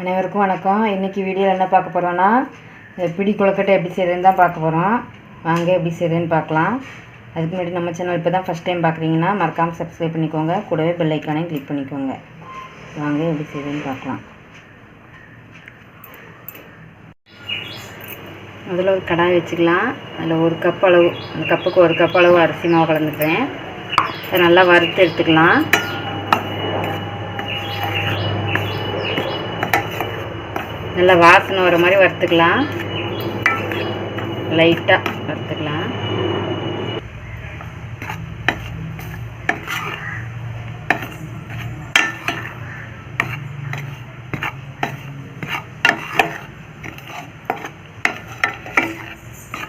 அனைவருக்கும் வணக்கம். இன்றைக்கி வீடியோவில் என்ன பார்க்க போகிறோன்னா இந்த பிடி கொழுக்கட்டை எப்படி செய்கிறதுன்னு தான் பார்க்க போகிறோம் வாங்க எப்படி செய்கிறதுன்னு பார்க்கலாம். அதுக்கு முன்னாடி நம்ம சேனல் இப்போ தான் ஃபஸ்ட் டைம் பார்க்குறீங்கன்னா மறக்காமல் சப்ஸ்கிரைப் பண்ணிக்கோங்க. கூடவே பெல் ஐக்கானையும் கிளிக் பண்ணிக்கோங்க. வாங்க எப்படி செய்கிறதுன்னு பார்க்கலாம். முதல்ல ஒரு கடாய் வச்சுக்கலாம். அதில் ஒரு கப் அளவு அந்த கப்புக்கு ஒரு கப் அளவு அரிசி மாவு கலந்துக்கிறேன். அதை நல்லா வறுத்து எடுத்துக்கலாம். நல்லா வாசனை வர மாதிரி வறுத்துக்கலாம். லைட்டாக வறுத்துக்கலாம்.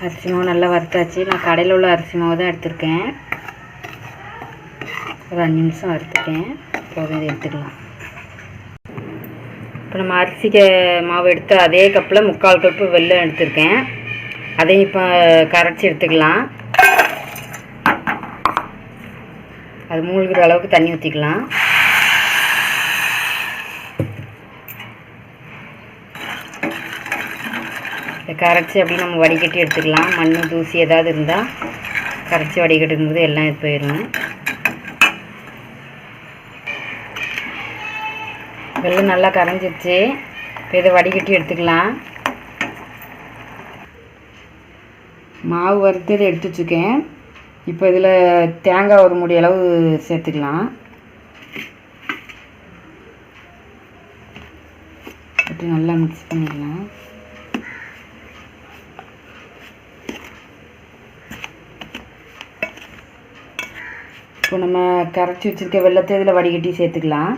அரிசி மாவு நல்லா வறுத்தாச்சு. நான் கடையில் உள்ள அரிசி மாவு தான் எடுத்திருக்கேன். ஒரு அஞ்சு நிமிஷம் வறுத்துட்டேன். போதும் இதை எடுத்துக்கலாம். இப்போ நம்ம அரிசிக்க மாவு எடுத்து அதே கப்பில் முக்கால் கப்பு வெள்ளம் எடுத்திருக்கேன். அதையும் இப்போ கரைச்சி எடுத்துக்கலாம். அது மூழ்கிற அளவுக்கு தண்ணி ஊற்றிக்கலாம் இதை கரைச்சி அப்படியே நம்ம வடிகட்டி எடுத்துக்கலாம். மண் தூசி ஏதாவது இருந்தால் கரைச்சி வடிகட்டும் போது எல்லாம் இது போயிடும் வெள்ளம் நல்லா கரைஞ்சிருச்சு. இப்போ இதை வடிகட்டி எடுத்துக்கலாம். மாவு வறுத்து இதை எடுத்து வச்சுக்கேன் இப்போ இதில் தேங்காய் ஒரு முடி அளவு சேர்த்துக்கலாம். போட்டு நல்லா மிக்ஸ் பண்ணிடலாம் இப்போ நம்ம கரைச்சி வச்சுருக்க வெள்ளத்தை இதில் வடிகட்டி சேர்த்துக்கலாம்.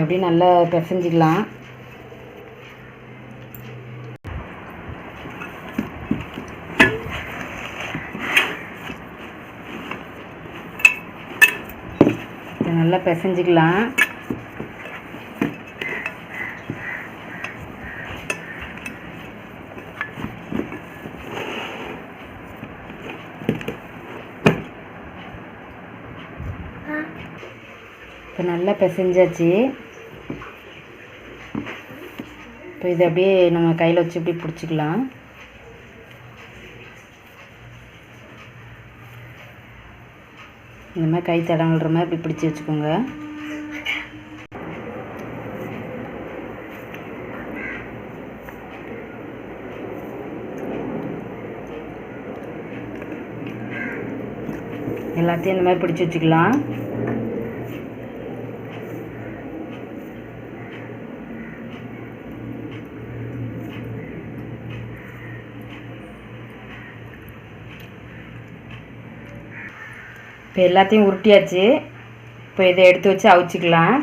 அப்படியே நல்லா பிசைஞ்சிக்கலாம். நல்லா பிசைஞ்சிக்கலாம். இப்போ நல்லா பிசைஞ்சாச்சு. இப்போ இதை அப்படியே நம்ம கையில் வச்சு இப்படி பிடிச்சிக்கலாம். இந்த மாதிரி கை தடவிடுற மாதிரி இப்படி பிடிச்சி வச்சுக்கோங்க. எல்லாத்தையும் இந்த மாதிரி பிடிச்சி வச்சுக்கலாம். இப்போ எல்லாத்தையும் உருட்டியாச்சு. இப்போ இதை எடுத்து வச்சு அவிச்சிக்கலாம்.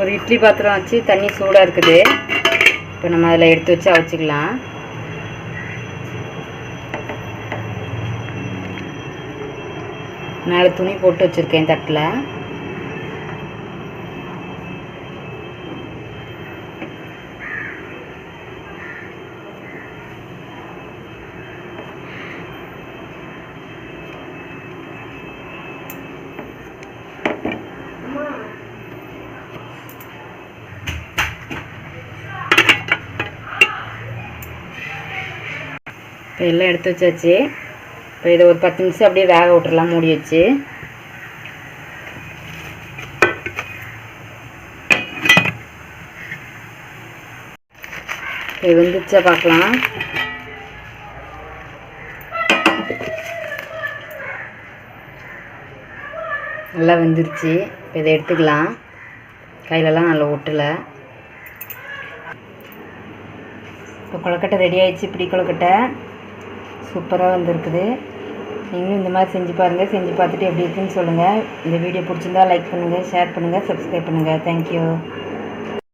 ஒரு இட்லி பாத்திரம் வச்சு தண்ணி சூடாக இருக்குது. இப்போ நம்ம அதில் எடுத்து வச்சு அவிச்சிக்கலாம். மேலே துணி போட்டு வச்சுருக்கேன் தட்டில். இப்போ எல்லாம் எடுத்து வச்சாச்சு. இப்போ இதை ஒரு பத்து நிமிஷம் அப்படியே வேக விட்டுறலாம் மூடி வச்சு. இப்போ வெந்துச்சா பார்க்கலாம். நல்லா வெந்துருச்சு. இப்போ இதை எடுத்துக்கலாம். கையிலலாம் நல்லா ஒட்டலை. இப்போ கொழுக்கட்டை ரெடி ஆயிடுச்சு இப்படி கொழுக்கட்டை. சூப்பராக வந்திருக்குது. நீங்களும் இந்த மாதிரி செஞ்சு பாருங்கள் செஞ்சு பார்த்துட்டு எப்படி இருக்குன்னு சொல்லுங்கள் இந்த வீடியோ பிடிச்சிருந்தா லைக் பண்ணுங்கள் ஷேர் பண்ணுங்கள் சப்ஸ்கிரைப் பண்ணுங்கள் தேங்க்யூ